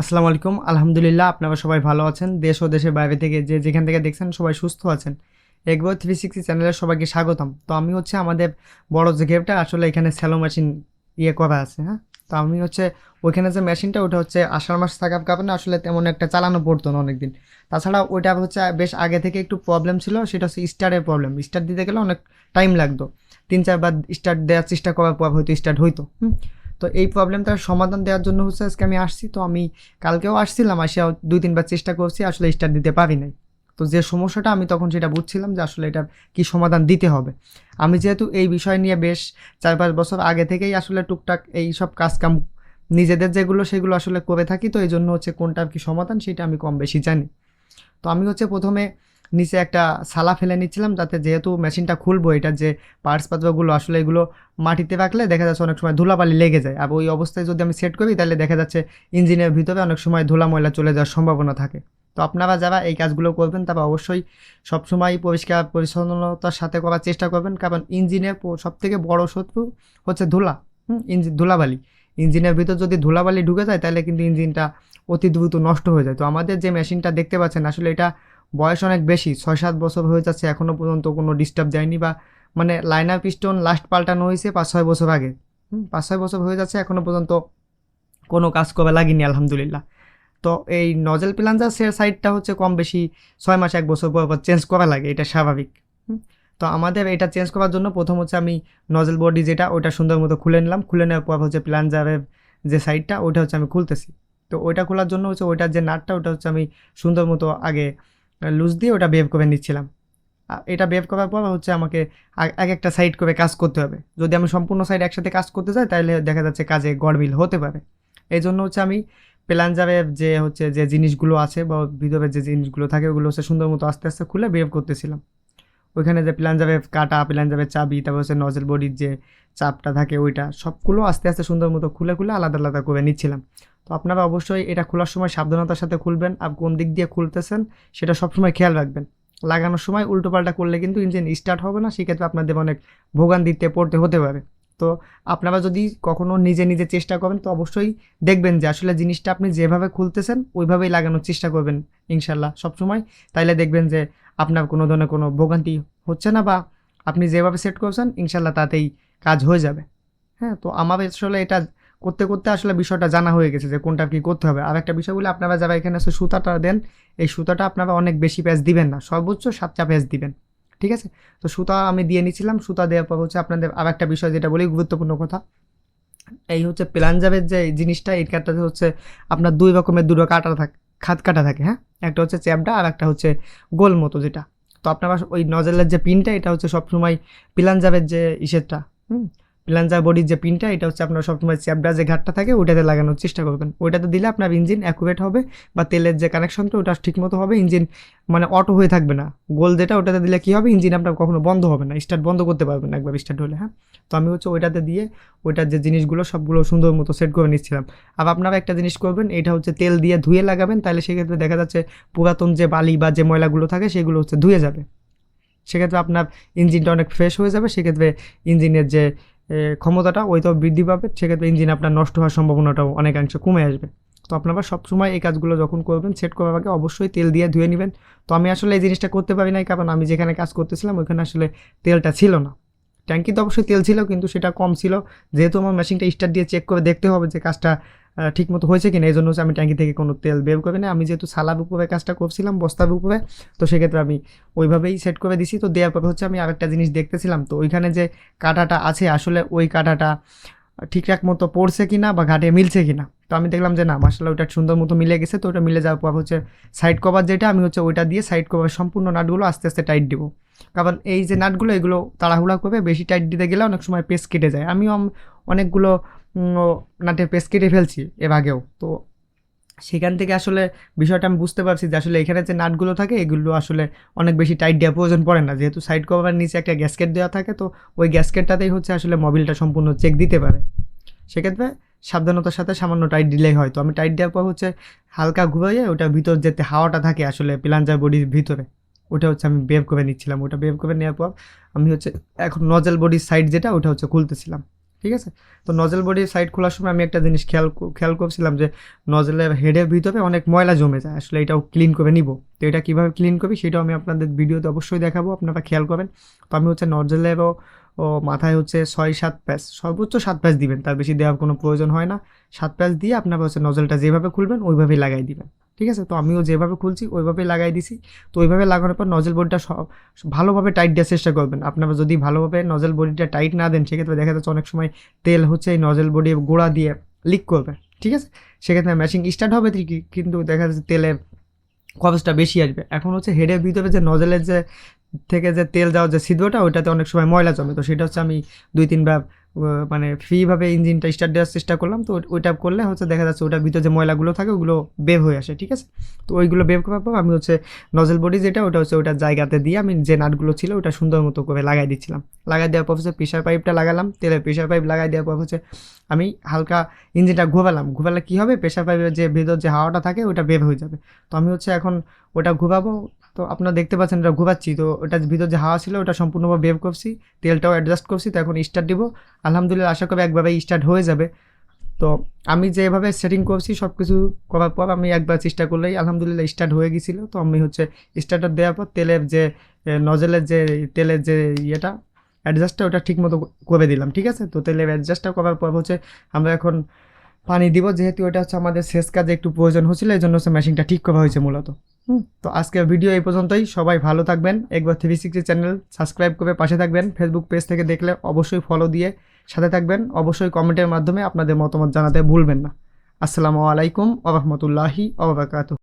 আসসালামু আলাইকুম। আলহামদুলিল্লাহ, আপনারা সবাই ভালো আছেন। দেশ ও দেশের বাইরে থেকে যে যেখান থেকে দেখছেন সবাই সুস্থ আছেন। এগবো থ্রি সিক্সটি চ্যানেলের সবাইকে স্বাগতম। তো আমি হচ্ছে আমাদের বড় যে গেমটা আসলে এখানে স্যালো মেশিন ইয়ে করা আছে হ্যাঁ? তো আমি হচ্ছে ওইখানে যে মেশিনটা ওটা হচ্ছে আষাঢ় মাস থাকার কারণে আসলে তেমন একটা চালানো পড়তো না অনেকদিন। তাছাড়া ওইটা হচ্ছে বেশ আগে থেকে একটু প্রবলেম ছিল, সেটা হচ্ছে স্টার্টের প্রবলেম স্টার্ট দিতে গেলে অনেক টাইম লাগতো। তিন চারবার স্টার্ট দেওয়ার চেষ্টা করার পর হয়তো স্টার্ট হইতো, হুম? তো এই প্রবলেমটার সমাধান দেওয়ার জন্য হচ্ছে আজকে আমি আসছি। তো আমি কালকেও আসছিলাম, আসিয়া দুই তিনবার চেষ্টা করছি, আসলে স্টার্ট দিতে পারি নাই। তো যে সমস্যাটা আমি তখন সেটা বুঝছিলাম যে আসলে এটা কি সমাধান দিতে হবে। আমি যেহেতু এই বিষয় নিয়ে বেশ চার পাঁচ বছর আগে থেকেই আসলে টুকটাক এই সব কাজকাম নিজেদের যেগুলো সেগুলো আসলে করে থাকি, তো এই জন্য হচ্ছে কোনটার কি সমাধান সেটা আমি কম বেশি জানি। তো আমি হচ্ছে প্রথমে নিচে একটা সালা ফেলে নিচ্ছিলাম, যাতে যেহেতু মেশিনটা খুলবো, এটার যে পার্টস পাত্রগুলো আসলে এগুলো মাটিতে রাখলে দেখা যাচ্ছে অনেক সময় ধুলাবালি লেগে যায়। আর ওই অবস্থায় যদি আমি সেট করি, তাহলে দেখা যাচ্ছে ইঞ্জিনের ভিতরে অনেক সময় ধুলা ময়লা চলে যাওয়ার সম্ভাবনা থাকে। তো আপনারা যারা এই কাজগুলো করবেন, তারা অবশ্যই সবসময় পরিষ্কার পরিচ্ছন্নতার সাথে করার চেষ্টা করবেন। কারণ ইঞ্জিনের সব থেকে বড় শত্রু হচ্ছে ধুলা, হুম ইঞ্জিন ধুলাবালি। ইঞ্জিনের ভিতর যদি ধুলাবালি ঢুকে যায়, তাহলে কিন্তু ইঞ্জিনটা অতি দ্রুত নষ্ট হয়ে যায়। তো আমাদের যে মেশিনটা দেখতে পাচ্ছেন, আসলে এটা বয়স অনেক বেশি ছয় সাত বছর হয়ে যাচ্ছে এখনও পর্যন্ত কোনো ডিস্টার্ব যায়নি বা মানে লাইনার পিস্টন লাস্ট পাল্টানো হয়েছে পাঁচ, ছয় বছর আগে। পাঁচ, ছয় বছর হয়ে যাচ্ছে এখনও পর্যন্ত কোনো কাজ করা লাগেনি, আলহামদুলিল্লাহ। তো এই নজেল প্লাঞ্জার সে সাইডটা হচ্ছে কম বেশি ছয় মাস, এক বছর পর পর চেঞ্জ করা লাগে, এটা স্বাভাবিক। তো আমাদের এটা চেঞ্জ করার জন্য প্রথম হচ্ছে আমি নজেল বডি যেটা, ওটা সুন্দর মতো খুলে নিলাম, খুলে নেওয়ার পর হচ্ছে প্লাঞ্জারের যে সাইডটা ওটা হচ্ছে আমি খুলতেছি। তো ওইটা খোলার জন্য হচ্ছে ওইটার যে নাটটা, ওটা হচ্ছে আমি সুন্দর মতো আগে লুজ দিয়ে ওটা বেভ করে নিচ্ছিলাম। এটা বেভ করার পর হচ্ছে আমাকে এক একটা সাইড করে কাজ করতে হবে। যদি আমি সম্পূর্ণ সাইড একসাথে কাজ করতে চাই তাহলে দেখা যাচ্ছে কাজে গড়বিল হতে পারে। এই জন্য হচ্ছে আমি প্লাঞ্জারের যে হচ্ছে যে জিনিসগুলো আছে বা ভিতরে যে জিনিসগুলো থাকে, ওগুলো হচ্ছে সুন্দর মতো আস্তে আস্তে খুলে বেভ করতেছিলাম। ওইখানে যে প্লাঞ্জারের কাটা প্লাঞ্জারের চাবি, তারপর হচ্ছে নজেল বডির যে চাপটা থাকে, ওইটা সবগুলো আস্তে আস্তে সুন্দর মতো খুলে খুলে আলাদা আলাদা করে নিচ্ছিলাম। তো আপনারা অবশ্যই এটা খোলার সময় সাবধানতার সাথে খুলবেন আর কোন দিক দিয়ে খুলতেছেন সেটা সবসময় খেয়াল রাখবেন। লাগানোর সময় উল্টোপাল্টা করলে কিন্তু ইঞ্জিন স্টার্ট হবে না, সেক্ষেত্রে আপনাদের অনেক ভোগান দিতে পড়তে হতে পারে। তো আপনারা যদি কখনো নিজে নিজে চেষ্টা করেন, তো অবশ্যই দেখবেন যে আসলে জিনিসটা আপনি যেভাবে খুলতেছেন, ওইভাবেই লাগানোর চেষ্টা করবেন ইনশাল্লাহ সবসময়। তাইলে দেখবেন যে আপনার কোনো ধরনের কোনো ভোগান্তি হচ্ছে না বা আপনি যেভাবে সেট করছেন, ইনশাল্লাহ তাতেই কাজ হয়ে যাবে। হ্যাঁ তো আমার আসলে এটা করতে করতে আসলে বিষয়টা জানা হয়ে গেছে যে কোনটা কী করতে হবে। আর একটা বিষয় বলে, আপনারা যারা এখানে এসে সুতাটা দেন, এই সুতাটা আপনারা অনেক বেশি প্যাচ দিবেন না, সর্বোচ্চ সাতটা প্যাচ দিবেন, ঠিক আছে? তো সুতা আমি দিয়ে নিয়েছিলাম, সুতা দেওয়ার পর হচ্ছে আপনাদের আর একটা বিষয় যেটা বলি, গুরুত্বপূর্ণ কথা। এই হচ্ছে প্লাঞ্জাবের যে জিনিসটা, এই কাঠটাতে হচ্ছে আপনার দুই রকমের দুটো কাটা থাকে, খাত কাটা থাকে হ্যাঁ? একটা হচ্ছে চ্যাপটা আর একটা হচ্ছে গোল মতো যেটা। তো আপনারা ওই নজেলের যে পিনটা, এটা হচ্ছে সবসময় প্লাঞ্জাবের যে ইসেরটা, হুম? প্লাঞ্জার বডির যে পিনটা, এটা হচ্ছে আপনার সবসময় চ্যাপডা যে ঘাটটা থাকে, ওইটাতে লাগানোর চেষ্টা করবেন। ওইটাতে দিলে আপনার ইঞ্জিন অ্যাকুরেট হবে বা তেলের যে কানেকশনটা ওটা ঠিকমতো হবে। ইঞ্জিন মানে অটো হয়ে থাকবে না। গোল যেটা, ওটাতে দিলে কী হবে? ইঞ্জিন আপনার কখনো বন্ধ হবে না। স্টার্ট বন্ধ করতে পারবেন একবার স্টার্ট হলে হ্যাঁ? তো আমি হচ্ছে ওইটাতে দিয়ে, ওইটার যে জিনিসগুলো, সবগুলো সুন্দর মতো সেট করে নিচ্ছিলাম। আর আপনারা একটা জিনিস করবেন, এটা হচ্ছে তেল দিয়ে ধুয়ে লাগাবেন তাহলে সেক্ষেত্রে দেখা যাচ্ছে পুরাতন যে বালি বা যে ময়লাগুলো থাকে, সেগুলো হচ্ছে ধুয়ে যাবে। সেক্ষেত্রে আপনার ইঞ্জিনটা অনেক ফ্রেশ হয়ে যাবে। সেক্ষেত্রে ইঞ্জিনের যে ক্ষমতাটা ওইটাও বৃদ্ধি পাবে, সেক্ষেত্রে ইঞ্জিন আপনার নষ্ট হওয়ার সম্ভাবনাটাও অনেকাংশে কমে আসবে। তো আপনারা সবসময় এই কাজগুলো যখন করবেন সেট করার আগে অবশ্যই তেল দিয়ে ধুয়ে নেবেন। তো আমি আসলে এই জিনিসটা করতে পারি নাই, কারণ আমি যেখানে কাজ করতেছিলাম, ওইখানে আসলে তেলটা ছিল না। ট্যাঙ্কিতে অবশ্যই তেল ছিল, কিন্তু সেটা কম ছিল। যেহেতু আমার মেশিনটা স্টার্ট দিয়ে চেক করে দেখতে হবে যে কাজটা ঠিকমতো হয়েছে কিনা এই জন্য হচ্ছে আমি ট্যাঙ্কি থেকে কোনো তেল বের করে না। আমি যেহেতু সালার উপরে কাজটা করছিলাম বস্তার উপরে, তো সেক্ষেত্রে আমি ওইভাবেই সেট করে দিছি। তো দেওয়ার পরে হচ্ছে আমি আরেকটা জিনিস দেখতেছিলাম, তো ওইখানে যে কাঁটাটা আছে, আসলে ওই কাঁটাটা ঠিকঠাক মতো পড়ছে কিনা বা ঘাটে মিলছে কিনা। তো আমি দেখলাম যে না মাসাল্লাহ ওটা সুন্দর মতো মিলে গেছে, তো ওটা মিলে যাওয়ার পর হচ্ছে সাইড কভার যেটা, আমি হচ্ছে ওইটা দিয়ে সাইড কভার সম্পূর্ণ নাটগুলো আস্তে আস্তে টাইট দিব। কারণ এই যে নাটগুলো, এগুলো তাড়াহুড়া করবে, বেশি টাইট দিতে গেলে অনেক সময় পেস কেটে যায়। আমিও অনেকগুলো নাটে পেস কেটে ফেলছি এর আগেও। তো সেখান থেকে আসলে বিষয়টা আমি বুঝতে পারছি যে আসলে এখানে যে নাটগুলো থাকে, এগুলো আসলে অনেক বেশি টাইট দেওয়ার প্রয়োজন পড়ে না। যেহেতু সাইড কভার নিচে একটা গ্যাসকেট দেওয়া থাকে, তো ওই গ্যাসকেটটাতেই হচ্ছে আসলে মোবিলটা সম্পূর্ণ চেক দিতে পারে। সেক্ষেত্রে সাবধানতার সাথে সামান্য টাইট দিলেই হয়। তো আমি টাইট দেওয়ার পর হচ্ছে হালকা ঘুরিয়ে ওটা ভিতর যেতে হাওয়াটা থাকে আসলে প্লাঞ্জার বডির ভিতরে। ওটা হচ্ছে আমি বেভ করে নিচ্ছিলাম। ওটা বেভ করে নেওয়ার পর আমি হচ্ছে এখন নজেল বডির সাইড যেটা, ওটা হচ্ছে খুলতেছিলাম। ঠিক আছে? তো নজেল বডির সাইড খোলার সময় আমি একটা জিনিস খেয়াল খেয়াল করছিলাম যে নজেলের হেডের ভিতরে অনেক ময়লা জমে যায়। আসলে এটাও ক্লিন করে নিব। তো এটা কীভাবে ক্লিন করবি সেটাও আমি আপনাদের ভিডিওতে অবশ্যই দেখাবো। আপনারা খেয়াল করবেন। তো আমি হচ্ছে নজেলেরও ও মাথায় হচ্ছে ছয়, সাত প্যাচ, সর্বোচ্চ সাত প্যাচ দিবেন, তার বেশি দেওয়ার কোনো প্রয়োজন হয় না। সাত প্যাচ দিয়ে আপনারা হচ্ছে নজলটা যেভাবে খুলবেন, ওইভাবেই লাগাই দিবেন, ঠিক আছে? তো আমিও যেভাবে খুলছি, ওইভাবেই লাগাই দিছি। তো ওইভাবে লাগানোর পর নজল বডিটা সব ভালোভাবে টাইট দেওয়ার চেষ্টা করবেন। আপনারা যদি ভালোভাবে নজল বডিটা টাইট না দেন, সেক্ষেত্রে দেখা যাচ্ছে অনেক সময় তেল হচ্ছে এই নজল বডি গোড়া দিয়ে লিক করবে, ঠিক আছে? সেক্ষেত্রে ম্যাচিং স্টার্ট হবে ঠিকই, কিন্তু দেখা যাচ্ছে তেলের খরচটা বেশি আসবে। এখন হচ্ছে হেডের ভিতরে যে নজলের যে থেকে যে তেল যাওয়ার যে ছিদ্রটা, ওইটাতে অনেক সময় ময়লা জমে। তো সেটা হচ্ছে আমি দুই তিনবার মানে ফ্রিভাবে ইঞ্জিনটা স্টার্ট দেওয়ার চেষ্টা করলাম। তো ওইটা করলে হচ্ছে দেখা যাচ্ছে ওটার ভিতরে যে ময়লাগুলো থাকে, ওগুলো বের হয়ে আসে, ঠিক আছে? তো ওইগুলো বের করার পর আমি হচ্ছে নজল বডি যেটা, ওটা হচ্ছে ওটার জায়গাতে দিয়ে আমি যে নাটগুলো ছিল, ওটা সুন্দর মতো করে লাগাই দিচ্ছিলাম। লাগাই দেওয়ার পর হচ্ছে প্রেশার পাইপটা লাগালাম। তেলের প্রেশার পাইপ লাগাই দেওয়ার পর হচ্ছে আমি হালকা ইঞ্জিনটা ঘোরালাম। ঘোরালে কী হবে? প্রেশার পাইপের যে ভেতর যে হাওয়াটা থাকে, ওটা বের হয়ে যাবে। তো আমি হচ্ছে এখন ওটা ঘুরাবো। তো আপনারা দেখতে পাচ্ছেন এটা ঘুরাচ্ছি তো ওটার ভিতর যে হাওয়া ছিল, ওটা সম্পূর্ণভাবে বেভ করছি, তেলটাও অ্যাডজাস্ট করছি, তো এখন স্টার্ট দিব। আলহামদুলিল্লাহ, আশা করি একভাবে স্টার্ট হয়ে যাবে। তো আমি যেভাবে সেটিং করছি সব কিছু করার পর আমি একবার চেষ্টা করলেই আলহামদুলিল্লাহ স্টার্ট হয়ে গেছিল। তো আমি হচ্ছে স্টার্টার দেওয়ার পর তেলের যে নজেলের যে, তেলের যে ইয়েটা অ্যাডজাস্টটা ওটা ঠিক মতো করে দিলাম, ঠিক আছে? তো তেলের অ্যাডজাস্টটা করার পর হচ্ছে আমরা এখন পানি দিব, যেহেতু ওটা হচ্ছে আমাদের শেষ কাজে একটু প্রয়োজন হচ্ছিল এই জন্য হচ্ছে মেশিনটা ঠিক করা হয়েছে মূলত। তো আজকের ভিডিও এই পর্যন্তই। সবাই ভালো থাকবেন। একবার থ্রি সিক্সটি চ্যানেল সাবস্ক্রাইব করে পাশে থাকবেন। ফেসবুক পেজ থেকে দেখলে অবশ্যই ফলো দিয়ে সাথে থাকবেন। অবশ্যই কমেন্টের মাধ্যমে আপনাদের মতামত জানাতে ভুলবেন না। আসসালামু আলাইকুম ওরহমতুল্লাহি ওবরাকাতুহ